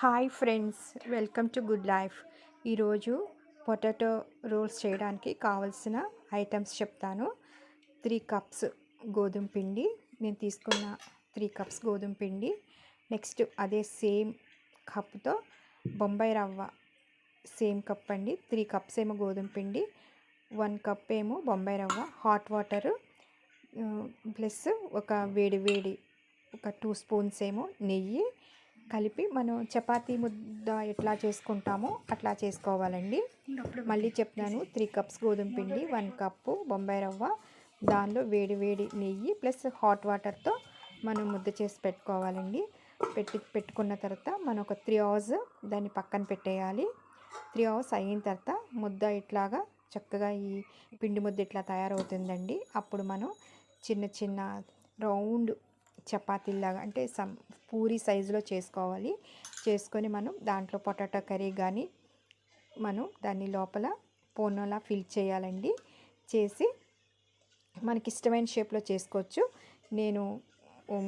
Hi friends welcome to good life. ఈరోజు potato rolls చేయడానికి కావలసిన ఐటమ్స్ చెప్తాను. త్రీ కప్స్ గోధుమ పిండి నేను తీసుకున్న త్రీ కప్స్ గోధుమ పిండి. నెక్స్ట్ అదే సేమ్ కప్తో బొంబాయి రవ్వ సేమ్ కప్ అండి. త్రీ కప్స్ ఏమో గోధుమ పిండి వన్ కప్ ఏమో బొంబాయి రవ్వ హాట్ వాటర్ ప్లస్ ఒక వేడి వేడి ఒక టూ స్పూన్స్ ఏమో నెయ్యి కలిపి మనం చపాతీ ముద్ద ఎట్లా చేసుకుంటామో అట్లా చేసుకోవాలండి. మళ్ళీ చెప్తాను త్రీ కప్స్ గోధుమ పిండి వన్ కప్పు బొంబాయి రవ్వ దానిలో వేడి వేడి నెయ్యి ప్లస్ హాట్ వాటర్తో మనం ముద్ద చేసి పెట్టుకోవాలండి. పెట్టి పెట్టుకున్న తర్వాత మనం ఒక త్రీ అవర్స్ దాన్ని పక్కన పెట్టేయాలి. త్రీ అవర్స్ అయిన తర్వాత ముద్ద ఇట్లాగా చక్కగా ఈ పిండి ముద్ద ఇట్లా తయారవుతుందండి. అప్పుడు మనం చిన్న చిన్న రౌండ్ చపాతీలాగా అంటే సమ్ పూరి సైజులో చేసుకోవాలి. చేసుకొని మనం దాంట్లో పొటాటో కర్రీ కానీ మనం దాన్ని లోపల పోనోలా ఫిల్ చేయాలండి. చేసి మనకి ఇష్టమైన షేప్లో చేసుకోవచ్చు. నేను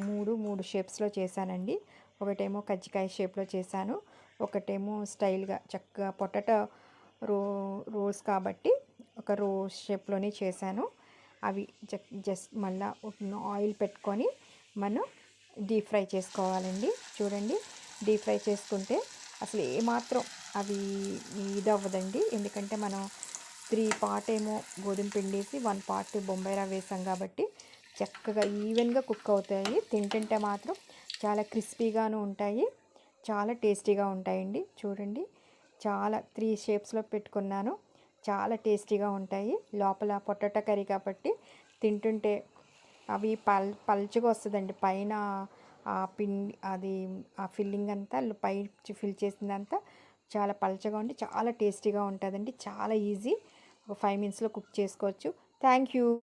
మూడు మూడు షేప్స్లో చేశానండి. ఒకటేమో కజ్జికాయ షేప్లో చేశాను. ఒకటేమో స్టైల్గా చక్కగా పొటాటో రో రోల్స్ కాబట్టి ఒక రోజ్ షేప్లోనే చేశాను. అవి జస్ట్ మళ్ళీ ఆయిల్ పెట్టుకొని మనం డీప్ ఫ్రై చేసుకోవాలండి. చూడండి డీప్ ఫ్రై చేసుకుంటే అసలు ఏమాత్రం అవి ఇది అవ్వదండి ఎందుకంటే మనం త్రీ పార్ట్ ఏమో గోధుమ పిండేసి వన్ పార్ట్ బొంబాయి రవ్వ వేసాం కాబట్టి చక్కగా ఈవెన్గా కుక్ అవుతాయి. తింటుంటే మాత్రం చాలా క్రిస్పీగాను ఉంటాయి. చాలా టేస్టీగా ఉంటాయండి. చూడండి చాలా త్రీ షేప్స్లో పెట్టుకున్నాను. చాలా టేస్టీగా ఉంటాయి. లోపల పొటాటో కర్రీ కాబట్టి తింటుంటే అవి పల్ పల్చగా వస్తుందండి. పైన ఆ పిండి అది ఆ ఫిల్లింగ్ అంతా పై ఫిల్ చేసిందంతా చాలా పల్చగా ఉండి చాలా టేస్టీగా ఉంటుందండి. చాలా ఈజీ. ఒక ఫైవ్ మినిట్స్లో కుక్ చేసుకోవచ్చు. Thank you.